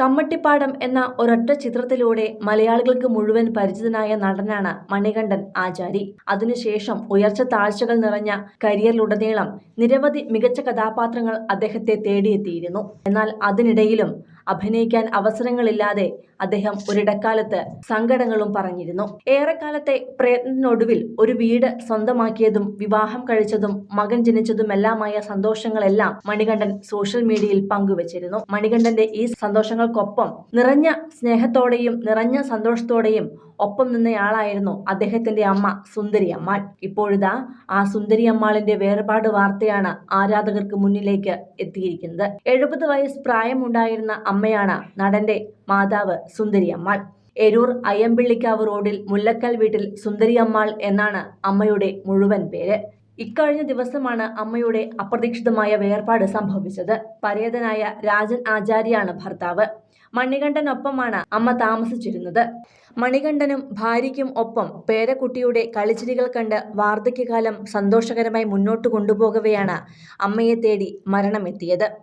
കമ്മട്ടിപ്പാടം എന്ന ഒരൊറ്റ ചിത്രത്തിലൂടെ മലയാളികൾക്ക് മുഴുവൻ പരിചിതനായ നടനാണ് മണികണ്ഠൻ ആചാരി. അതിനുശേഷം ഉയർച്ച താഴ്ചകൾ നിറഞ്ഞ കരിയറിലുടനീളം നിരവധി മികച്ച കഥാപാത്രങ്ങൾ അദ്ദേഹത്തെ തേടിയെത്തിയിരുന്നു. എന്നാൽ അതിനിടയിലും അഭിനയിക്കാൻ അവസരങ്ങളില്ലാതെ അദ്ദേഹം ഒരിടക്കാലത്ത് സങ്കടങ്ങളും പറഞ്ഞിരുന്നു. ഏറെക്കാലത്തെ പ്രയത്നത്തിനൊടുവിൽ ഒരു വീട് സ്വന്തമാക്കിയതും വിവാഹം കഴിച്ചതും മകൻ ജനിച്ചതുമെല്ലാമായ സന്തോഷങ്ങളെല്ലാം മണികണ്ഠൻ സോഷ്യൽ മീഡിയയിൽ പങ്കുവച്ചിരുന്നു. മണികണ്ഠന്റെ ഈ സന്തോഷങ്ങൾക്കൊപ്പം നിറഞ്ഞ സ്നേഹത്തോടെയും നിറഞ്ഞ സന്തോഷത്തോടെയും ഒപ്പം നിന്നയാളായിരുന്നു അദ്ദേഹത്തിന്റെ അമ്മ സുന്ദരി അമ്മാൾ. ഇപ്പോഴിതാ ആ സുന്ദരി അമ്മാളിന്റെ വേർപാട് വാർത്തയാണ് ആരാധകർക്ക് മുന്നിലേക്ക് എത്തിയിരിക്കുന്നത്. എഴുപത് വയസ്സ് പ്രായമുണ്ടായിരുന്ന അമ്മയാണ് നടന്റെ മാതാവ് സുന്ദരി അമ്മാൾ. എരൂർ അയ്യമ്പിള്ളിക്കാവ് റോഡിൽ മുല്ലക്കൽ വീട്ടിൽ സുന്ദരി അമ്മാൾ എന്നാണ് അമ്മയുടെ മുഴുവൻ പേര്. ഇക്കഴിഞ്ഞ ദിവസമാണ് അമ്മയുടെ അപ്രതീക്ഷിതമായ വേർപാട് സംഭവിച്ചത്. പരേതനായ രാജൻ ആചാര്യാണ് ഭർത്താവ്. മണികണ്ഠനൊപ്പമാണ് അമ്മ താമസിച്ചിരുന്നത്. മണികണ്ഠനും ഭാര്യയ്ക്കും ഒപ്പം പേരക്കുട്ടിയുടെ കളിച്ചിരികൾ കണ്ട് വാർദ്ധക്യകാലം സന്തോഷകരമായി മുന്നോട്ട് കൊണ്ടുപോകവെയാണ് അമ്മയെ തേടി മരണമെത്തിയത്.